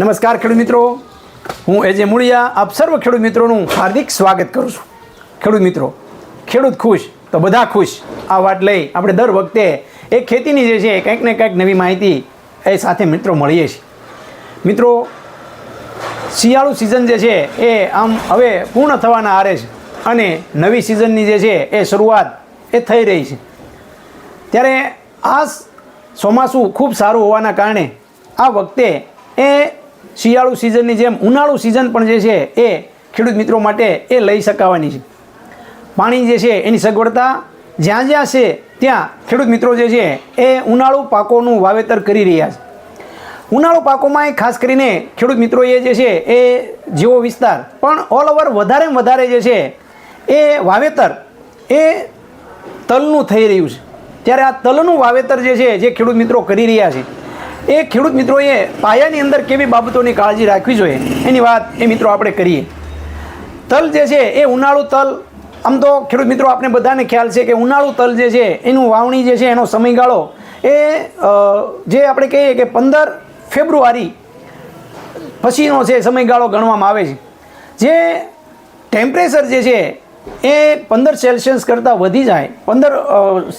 નમસ્કાર ખેડૂત મિત્રો. હું એજે મૂળિયા, આપ સર્વ ખેડૂત મિત્રોનું હાર્દિક સ્વાગત કરું છું. ખેડૂત મિત્રો, ખેડૂત ખુશ તો બધા ખુશ? આ વાત લઈ આપણે દર વખતે એ ખેતીની જે છે, કંઈક ને કંઈક નવી માહિતી એ સાથે મિત્રો મળીએ છીએ. મિત્રો, શિયાળુ સિઝન જે છે, એ આમ હવે પૂર્ણ થવાના આરે છે અને નવી સિઝનની જે છે, એ શરૂઆત એ થઈ રહી છે. ત્યારે આ ચોમાસું ખૂબ સારું હોવાના કારણે આ વખતે એ શિયાળુ સિઝનની જેમ ઉનાળુ સિઝન પણ જે છે એ ખેડૂત મિત્રો માટે એ લઈ શકાવાની છે. પાણી જે છે એની સગવડતા જ્યાં જ્યાં છે ત્યાં ખેડૂત મિત્રો જે છે એ ઉનાળુ પાકોનું વાવેતર કરી રહ્યા છે. ઉનાળુ પાકોમાં ખાસ કરીને ખેડૂત મિત્રોએ જે છે એ જેવો વિસ્તાર પણ ઓલ ઓવર વધારે વધારે જે છે એ વાવેતર એ તલનું થઈ રહ્યું છે. ત્યારે આ તલનું વાવેતર જે છે જે ખેડૂત મિત્રો કરી રહ્યા છે. એ ખેડૂત મિત્રોએ પાયાની અંદર કેવી બાબતોની કાળજી રાખવી જોઈએ? એની વાત એ મિત્રો આપણે કરીએ. તલ જે છે એ ઉનાળુ તલ. આમ તો ખેડૂત મિત્રો આપણે બધાને ખ્યાલ છે કે ઉનાળુ તલ જે છે, એનું વાવણી જે છે, એનો સમયગાળો એ જે આપણે કહીએ કે પંદર ફેબ્રુઆરી પછીનો છે સમયગાળો ગણવામાં આવે છે. જે ટેમ્પરેચર જે છે એ પંદર સેલ્સિયસ કરતાં વધી જાય. પંદર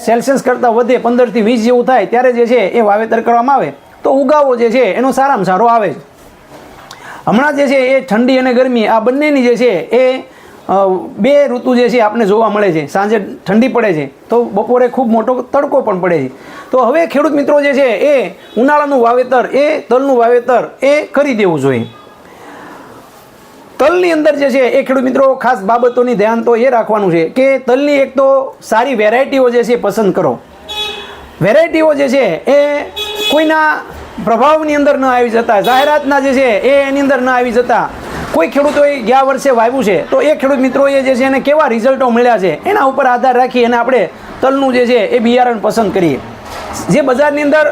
સેલ્સિયસ કરતાં વધે પંદરથી વીસ જેવું થાય, ત્યારે જે છે એ વાવેતર કરવામાં આવે. તો ઉગાવો જે છે એનો સારામાં સારો આવે છે. હમણાં જે છે એ ઠંડી અને ગરમી આ બંનેની જે છે એ બે ઋતુ જે છે આપણે જોવા મળે છે. સાંજે ઠંડી પડે છે, તો બપોરે ખૂબ મોટો તડકો પણ પડે છે. તો હવે ખેડૂત મિત્રો જે છે એ ઉનાળાનું વાવેતર, એ તલનું વાવેતર એ કરી દેવું જોઈએ. તલની અંદર જે છે એ ખેડૂત મિત્રો ખાસ બાબતોની ધ્યાન તો એ રાખવાનું છે કે તલની એક તો સારી વેરાયટીઓ જે છે પસંદ કરો. વેરાયટીઓ જે છે એ કોઈના પ્રભાવની અંદર ન આવી જતા, જાહેરાતના જે છે એ એની અંદર ન આવી જતા. કોઈ ખેડૂતોએ ગયા વર્ષે વાવ્યું છે, તો એ ખેડૂત મિત્રોએ જે છે એને કેવા રિઝલ્ટો મળ્યા છે, એના ઉપર આધાર રાખી અને આપણે તલનું જે છે એ બિયારણ પસંદ કરીએ. જે બજારની અંદર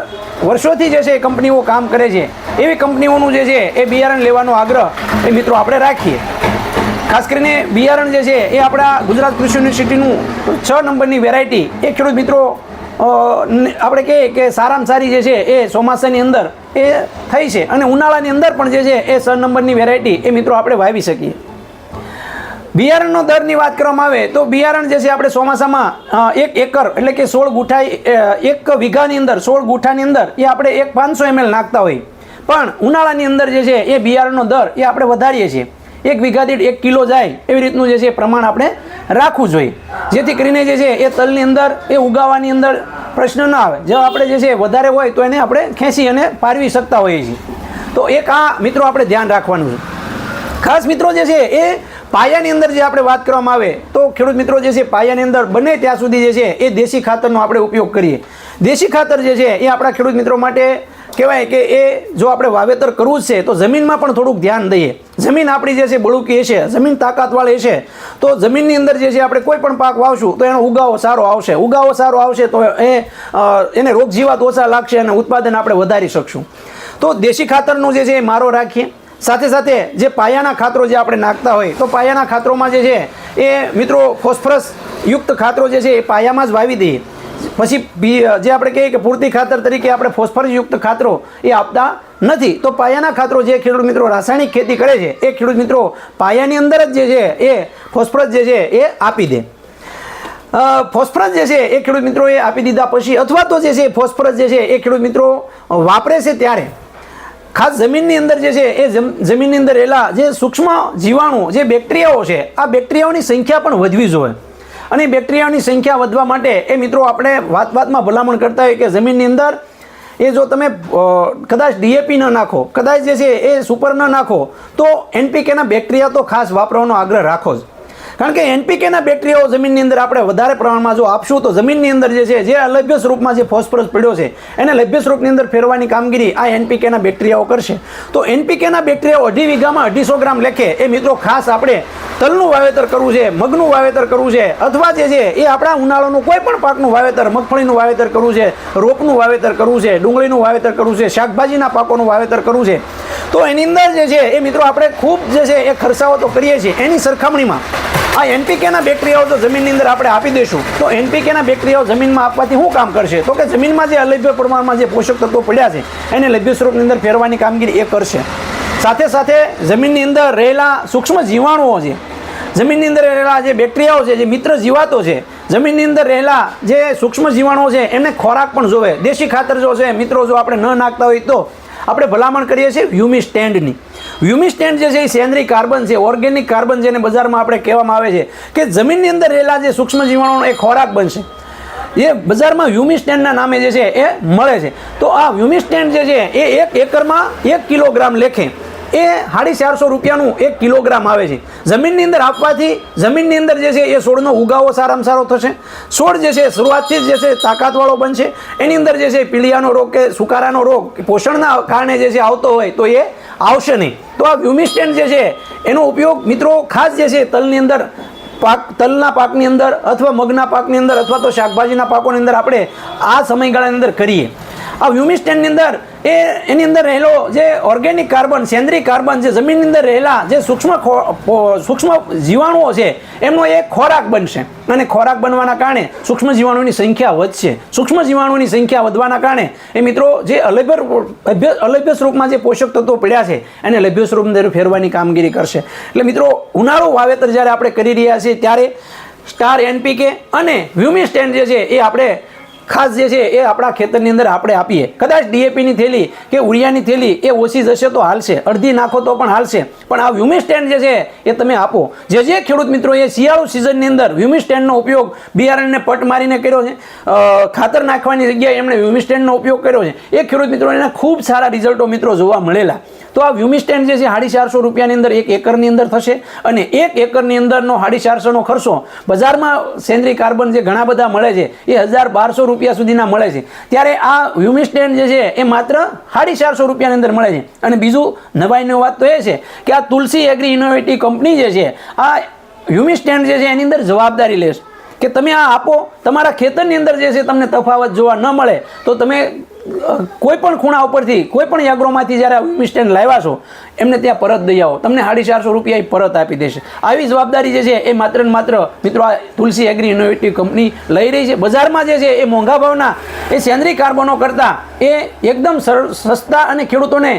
વર્ષોથી જે છે એ કંપનીઓ કામ કરે છે, એવી કંપનીઓનું જે છે એ બિયારણ લેવાનો આગ્રહ એ મિત્રો આપણે રાખીએ. ખાસ કરીને બિયારણ જે છે એ આપણા ગુજરાત કૃષિ યુનિવર્સિટીનું છ નંબરની વેરાયટી, એ ખેડૂત મિત્રો આપણે કહીએ કે સારામાં સારી જે છે એ ચોમાસાની અંદર એ થઈ છે અને ઉનાળાની અંદર પણ જે છે એ સ નંબરની વેરાયટી એ મિત્રો આપણે વાવી શકીએ. બિયારણનો દરની વાત કરવામાં આવે તો બિયારણ જે છે આપણે ચોમાસામાં એક એકર એટલે કે સોળ ગુઠાઈ એક વીઘાની અંદર, સોળ ગુઠાની અંદર એ આપણે એક પાંચસો એમએલ નાખતા હોય. પણ ઉનાળાની અંદર જે છે એ બિયારણનો દર એ આપણે વધારીએ છીએ. એક વીઘા દીઠ એક કિલો જાય એવી રીતનું જે છે પ્રમાણ આપણે રાખવું જોઈએ. જેથી કરીને જે છે એ તલની અંદર, એ ઉગાવાની અંદર પ્રશ્ન ન આવે. જો આપણે જે છે વધારે હોય તો એને આપણે ખેંચી અને પારવી શકતા હોઈએ છીએ. તો એક આ મિત્રો આપણે ધ્યાન રાખવાનું છે. ખાસ મિત્રો જે છે એ પાયાની અંદર જે આપણે વાત કરવામાં આવે તો ખેડૂત મિત્રો જે છે પાયાની અંદર બને ત્યાં સુધી જે છે એ દેશી ખાતરનો આપણે ઉપયોગ કરીએ. દેશી ખાતર જે છે એ આપણા ખેડૂત મિત્રો માટે કહેવાય કે એ જો આપણે વાવેતર કરવું છે, તો જમીનમાં પણ થોડુંક ધ્યાન દઈએ. જમીન આપણી જે છે બળુકી હશે, જમીન તાકાતવાળી હશે, તો જમીનની અંદર જે છે આપણે કોઈ પણ પાક વાવશું, તો એનો ઉગાવો સારો આવશે. ઉગાવો સારો આવશે તો એ એને રોગ જીવાત ઓછા લાગશે અને ઉત્પાદન આપણે વધારી શકશું. તો દેશી ખાતરનું જે છે એ મારો રાખીએ. સાથે સાથે જે પાયાના ખાતરો જે આપણે નાખતા હોય, તો પાયાના ખાતરોમાં જે છે એ મિત્રો ફોસ્ફરસ યુક્ત ખાતરો જે છે એ પાયામાં જ વાવી દઈએ. પછી જે આપણે કહીએ કે પૂરતી ખાતર તરીકે આપણે ફોસ્ફરસયુક્ત ખાતરો એ આપતા નથી. તો પાયાના ખાતરો જે ખેડૂત મિત્રો રાસાયણિક ખેતી કરે છે, એ ખેડૂત મિત્રો પાયાની અંદર જ જે છે, એ ફોસ્ફરસ જે છે, એ આપી દે. ફોસ્ફરસ જે છે, એ ખેડૂત મિત્રોએ આપી દીધા પછી અથવા તો જે છે, ફોસ્ફરસ જે છે, એ ખેડૂત મિત્રો વાપરે છે ત્યારે. ખાસ જમીનની અંદર જે છે, એ જમ- જમીનની અંદર રહેલા જે સૂક્ષ્મ જીવાણુ, જે બેક્ટેરિયાઓ છે, આ બેક્ટેરિયાઓની સંખ્યા પણ વધવી જોઈએ અને બેક્ટેરિયાની સંખ્યા વધવા માટે એ મિત્રો આપણે વાત વાતમાં ભલામણ કરતા હોય કે જમીનની અંદર એ જો તમે કદાચ ડીએપી ન નાખો, કદાચ જે છે એ સુપર ન નાખો, તો એનપીકેના બેક્ટેરિયા તો ખાસ વાપરવાનો આગ્રહ રાખો જ. કારણ કે એનપીકેના બેક્ટેરિયાઓ જમીનની અંદર આપણે વધારે પ્રમાણમાં જો આપશું, તો જમીનની અંદર જે છે, જે અલભ્ય સ્વરૂપમાં જે ફોસ્ફરસ પડ્યો છે, એને લભ્ય સ્વરૂપની અંદર ફેરવાની કામગીરી આ એનપીકેના બેક્ટેરિયાઓ કરશે. તો એનપીકેના બેક્ટેરિયાઓ અઢી વીઘામાં અઢીસો ગ્રામ લેખે. એ મિત્રો ખાસ આપણે તલનું વાવેતર કરવું છે, મગનું વાવેતર કરવું છે, અથવા જે છે, એ આપણા ઉનાળાનું કોઈ પણ પાકનું વાવેતર, મગફળીનું વાવેતર કરવું છે, રોપનું વાવેતર કરવું છે, ડુંગળીનું વાવેતર કરવું છે, શાકભાજીના પાકોનું વાવેતર કરવું છે. તો એની અંદર જે છે, એ મિત્રો આપણે ખૂબ જે છે, એ ખર્ચાઓ તો કરીએ છીએ. એની સરખામણીમાં આ એનપીકેના બેક્ટેરિયાઓ જો જમીનની અંદર આપણે આપી દઈશું. તો એનપીકેના બેક્ટેરિયાઓ જમીનમાં આપવાથી શું કામ કરશે? તો કે જમીનમાં જે અલભ્ય પ્રમાણમાં જે પોષક તત્વો પડ્યા છે, એને લભ્ય સ્વરૂપની અંદર ફેરવાની કામગીરી એ કરશે. સાથે સાથે જમીનની અંદર રહેલા સૂક્ષ્મ જીવાણુઓ છે, જમીનની અંદર રહેલા જે બેક્ટેરિયાઓ છે, જે મિત્ર જીવાતો છે, જમીનની અંદર રહેલા જે સૂક્ષ્મ જીવાણુઓ છે, એમને ખોરાક પણ જોવે. દેશી ખાતર જો છે, મિત્રો, જો આપણે ન નાખતા હોય તો આપણે ભલામણ કરીએ છીએ હ્યુમી સ્ટેન્ડની. હ્યુમી સ્ટેન્ડ જે છે એ સેન્દ્રી કાર્બન છે, ઓર્ગેનિક કાર્બન જેને બજારમાં આપણે કહેવામાં આવે છે કે જમીનની અંદર રહેલા જે સૂક્ષ્મ જીવાણુનો એ ખોરાક બનશે. એ બજારમાં હ્યુમી સ્ટેન્ડના નામે જે છે એ મળે છે. તો આ હ્યુમી સ્ટેન્ડ જે છે એ એક એકરમાં એક કિલોગ્રામ લેખે એ સાડી ચારસો રૂપિયાનું એક કિલોગ્રામ આવે છે. જમીનની અંદર આપવાથી જમીનની અંદર જે છે એ છોડનો ઉગાવો સારામાં સારો થશે. છોડ જે છે શરૂઆતથી જ જે છે તાકાતવાળો બનશે. એની અંદર જે છે પીળિયાનો રોગ કે સુકારાનો રોગ પોષણના કારણે જે છે આવતો હોય તો એ આવશે નહીં. તો આ વ્યુમિસ્ટેન્ટ જે છે એનો ઉપયોગ મિત્રો ખાસ જે છે તલની અંદર પાક, તલના પાકની અંદર અથવા મગના પાકની અંદર અથવા તો શાકભાજીના પાકોની અંદર આપણે આ સમયગાળાની અંદર કરીએ. આ હ્યુમિસ્ટેનની અંદર એ, એની અંદર રહેલો જે ઓર્ગેનિક કાર્બન, સેન્દ્રિય કાર્બન જે જમીનની અંદર રહેલા જે સૂક્ષ્મ સૂક્ષ્મ જીવાણુઓ છે, એમનો એક ખોરાક બનશે. અને ખોરાક બનવાના કારણે સૂક્ષ્મ જીવાણુની સંખ્યા વધશે. સૂક્ષ્મ જીવાણુની સંખ્યા વધવાના કારણે એ મિત્રો જે અલભ્ય અલભ્ય સ્વરૂપમાં જે પોષક તત્વો પડ્યા છે, એને લભ્ય સ્વરૂપ અંદર ફેરવાની કામગીરી કરશે. એટલે મિત્રો, ઉનાળો વાવેતર જ્યારે આપણે કરી રહ્યા છીએ, ત્યારે સ્ટાર એનપીકે અને હ્યુમી સ્ટેન્ડ જે છે, એ આપણે ખાસ જે છે એ આપણા ખેતરની અંદર આપણે આપીએ. કદાચ ડીએપીની થેલી કે ઉડિયાની થેલી એ ઓછી જશે તો હાલશે. અડધી નાખો તો પણ હાલશે. પણ આ વ્યુમી સ્ટેન્ડ જે છે એ તમે આપો. જે જે ખેડૂત મિત્રો એ શિયાળુ સિઝનની અંદર વ્યુમી સ્ટેન્ડનો ઉપયોગ બિયારણને પટ મારીને કર્યો છે ખાતર નાખવાની જગ્યાએ એમણે વ્યુમી સ્ટેન્ડનો ઉપયોગ કર્યો છે. એ ખેડૂત મિત્રો એના ખૂબ સારા રિઝલ્ટો મિત્રો જોવા મળેલા. તો આ વ્યુમી સ્ટેન્ડ જે છે, સાડી ચારસો રૂપિયાની અંદર એક એકરની અંદર થશે અને એક એકરની અંદરનો સાડી ચારસોનો ખર્ચો બજારમાં સેન્દ્રી કાર્બન જે ઘણા બધા મળે છે, એ હજાર બારસો રૂપિયા સુધીના મળે છે. ત્યારે આ વ્યુમી સ્ટેન્ડ જે છે, એ માત્ર સાડી ચારસો રૂપિયાની અંદર મળે છે. અને બીજું નવાઈની વાત તો એ છે કે આ તુલસી એગ્રી ઇનોવેટિવ કંપની જે છે, આ હ્યુમી સ્ટેન્ડ જે છે, એની અંદર જવાબદારી લેશે. કે તમે આ આપો, તમારા ખેતરની અંદર જે છે, તમને તફાવત જોવા ન મળે, તો તમે કોઈ પણ ખૂણા ઉપરથી કોઈ પણ યાગ્રોમાંથી જ્યારે આ સ્ટેન્ડ લાવ્યા છો, એમને ત્યાં પરત દઈ આવો. તમને સાડી ચારસો રૂપિયા પરત આપી દેશે. આવી જવાબદારી જે છે, એ માત્ર ને માત્ર, મિત્રો, આ તુલસી એગ્રી ઇનોવેટિવ કંપની લઈ રહી છે. બજારમાં જે છે, એ મોંઘા ભાવના, એ સેન્દ્રી કાર્બનો કરતાં, એ એકદમ સસ્તા અને ખેડૂતોને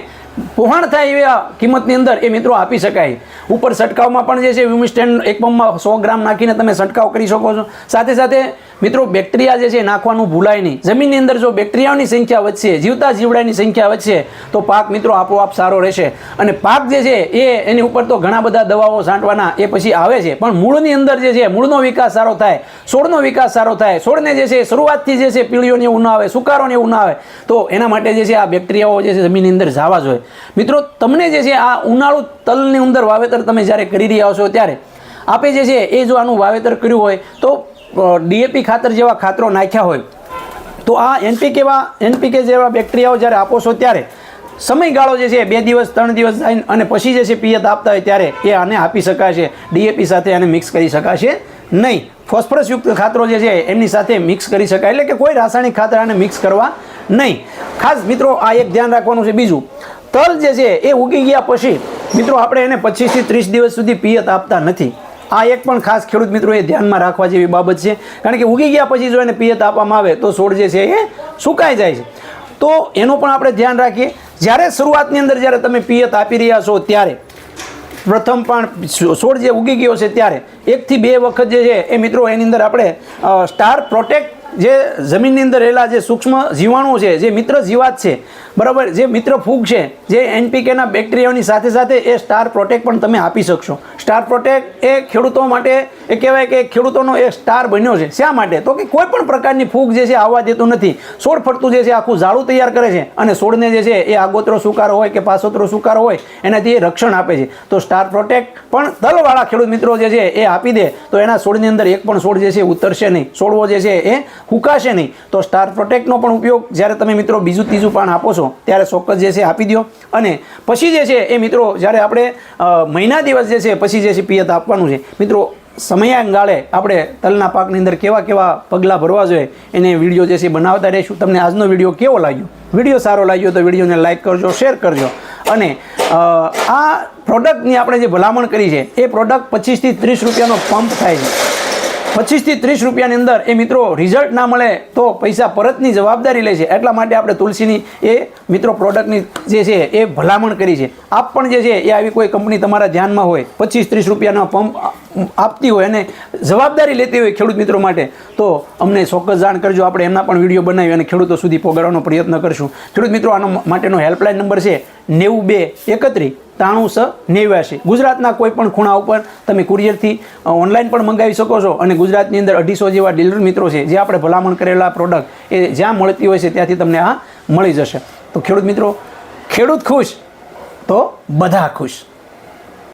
પોહાણ થાય એવી કિંમતની અંદર એ મિત્રો આપી શકાય. ઉપર છંટકાવમાં પણ જે છે વ્યુમી સ્ટેન્ડ એક પંપમાં સો ગ્રામ નાખીને તમે છંટકાવ કરી શકો છો. સાથે સાથે મિત્રો, બેક્ટેરિયા જે છે નાખવાનું ભૂલાય નહીં. જમીનની અંદર જો બેક્ટેરિયાઓની સંખ્યા વધશે, જીવતા જીવડાની સંખ્યા વધશે, તો પાક મિત્રો આપોઆપ સારો રહેશે. અને પાક જે છે એ એની ઉપર તો ઘણા બધા દવાઓ છાંટવાના એ પછી આવે છે. પણ મૂળની અંદર જે છે, મૂળનો વિકાસ સારો થાય, છોડનો વિકાસ સારો થાય, છોડને જે છે શરૂઆતથી જે છે પીળીઓને એવું ના આવે, સુકારોને એવું ના આવે, તો એના માટે જે છે આ બેક્ટેરિયાઓ જે છે જમીનની અંદર જવા જોઈએ. મિત્રો, તમને જે છે આ ઉનાળુ તલની અંદર વાવેતર તમે જ્યારે કરી રહ્યા છો ત્યારે, આપે જે છે એ જો આનું વાવેતર કર્યું હોય, તો ડીએપી ખાતર જેવા ખાતરો નાખ્યા હોય, તો આ એનપીકે એવા એનપીકે જેવા બેક્ટેરિયાઓ જ્યારે આપો છો ત્યારે સમયગાળો જે છે બે દિવસ, ત્રણ દિવસ થાય અને પછી જે છે પિયત આપતા હોય ત્યારે એ આને આપી શકાશે ડીએપી સાથે આને મિક્સ કરી શકાશે નહીં. ફોસ્ફરસયુક્ત ખાતરો જે છે એમની સાથે મિક્સ કરી શકાય, એટલે કે કોઈ રાસાયણિક ખાતર આને મિક્સ કરવા નહીં. ખાસ મિત્રો આ એક ધ્યાન રાખવાનું છે બીજું, તલ જે છે એ ઉગી ગયા પછી, મિત્રો આપણે એને પચીસથી ત્રીસ દિવસ સુધી પિયત આપતા નથી. આ એક પણ ખાસ ખેડૂત મિત્રો એ ધ્યાનમાં રાખવા જેવી બાબત છે. કારણ કે ઉગી ગયા પછી જો એને પિયત આપવામાં આવે તો છોડ જે છે એ સુકાઈ જાય છે. તો એનું પણ આપણે ધ્યાન રાખીએ. જ્યારે શરૂઆતની અંદર જ્યારે તમે પિયત આપી રહ્યા છો ત્યારે પ્રથમ પણ છોડ જે ઉગી ગયો છે ત્યારે એકથી બે વખત જે છે એ મિત્રો એની અંદર આપણે સ્ટાર પ્રોટેક્ટ જે જમીનની અંદર રહેલા જે સૂક્ષ્મ જીવાણુઓ છે, જે મિત્ર જીવાત છે, બરાબર? જે મિત્ર ફૂગ છે, જે એનપીકેના બેક્ટેરિયાઓની સાથે સાથે એ સ્ટાર પ્રોટેક્ટ પણ તમે આપી શકશો. સ્ટાર પ્રોટેક્ટ એ ખેડૂતો માટે, એ કહેવાય કે ખેડૂતોનો એક સ્ટાર બન્યો છે. શા માટે? તો કે કોઈ પણ પ્રકારની ફૂગ જે છે, આવવા દેતું નથી. છોડ ફરતું જે છે, આખું ઝાડું તૈયાર કરે છે અને છોડને જે છે, એ આગોતરો સુકારો હોય કે પાસોતરો સુકારો હોય, એનાથી એ રક્ષણ આપે છે. તો સ્ટાર પ્રોટેક્ટ પણ દલવાળા ખેડૂત મિત્રો જે છે, એ આપી દે. તો એના છોડની અંદર એક પણ છોડ જે છે ઉતરશે નહીં. છોડવો જે છે, એ હુકાશે નહીં. તો સ્ટાર પ્રોટેક્ટનો પણ ઉપયોગ જ્યારે તમે મિત્રો બીજું ત્રીજું પાન આપો છો, ત્યારે ચોક્કસ જે છે આપી દો અને પછી જે છે એ મિત્રો, જ્યારે આપણે મહિના દિવસ જે છે પછી જે છે પિયત આપવાનું છે. મિત્રો, સમયાંગાળે આપણે તલના પાકની અંદર કેવા કેવા પગલાં ભરવા જોઈએ, એને વીડિયો જે છે બનાવતા રહીશું. તમને આજનો વીડિયો કેવો લાગ્યો? વીડિયો સારો લાગ્યો તો વિડીયોને લાઇક કરજો, શેર કરજો. અને આ પ્રોડક્ટની આપણે જે ભલામણ કરી છે, એ પ્રોડક્ટ પચીસથી ત્રીસ રૂપિયાનો પંપ થાય છે. પચીસથી ત્રીસ રૂપિયાની અંદર એ મિત્રો રિઝલ્ટ ના મળે તો પૈસા પરતની જવાબદારી લે છે. એટલા માટે આપણે તુલસીની એ મિત્રો પ્રોડક્ટની જે છે એ ભલામણ કરી છે. આપ પણ જે છે એ આવી કોઈ કંપની તમારા ધ્યાનમાં હોય પચીસ ત્રીસ રૂપિયાનો પંપ આપતી હોય અને જવાબદારી લેતી હોય ખેડૂત મિત્રો માટે, તો અમને ચોક્કસ જાણ કરજો. આપણે એમના પણ વીડિયો બનાવી અને ખેડૂતો સુધી પહોંચાડવાનો પ્રયત્ન કરશું. ખેડૂત મિત્રો, આનો માટેનો હેલ્પલાઇન નંબર છે નેવું બે એકત્રીસ ત્રાણું સ નેવ્યાસી ગુજરાતના કોઈ પણ ખૂણા ઉપર તમે કુરિયરથી ઓનલાઈન પણ મંગાવી શકો છો અને ગુજરાતની અંદર અઢીસો જેવા ડીલર મિત્રો છે, જે આપણે ભલામણ કરેલા પ્રોડક્ટ એ જ્યાં મળતી હોય છે ત્યાંથી તમને આ મળી જશે. તો ખેડૂત મિત્રો, ખેડૂત ખુશ તો બધા ખુશ.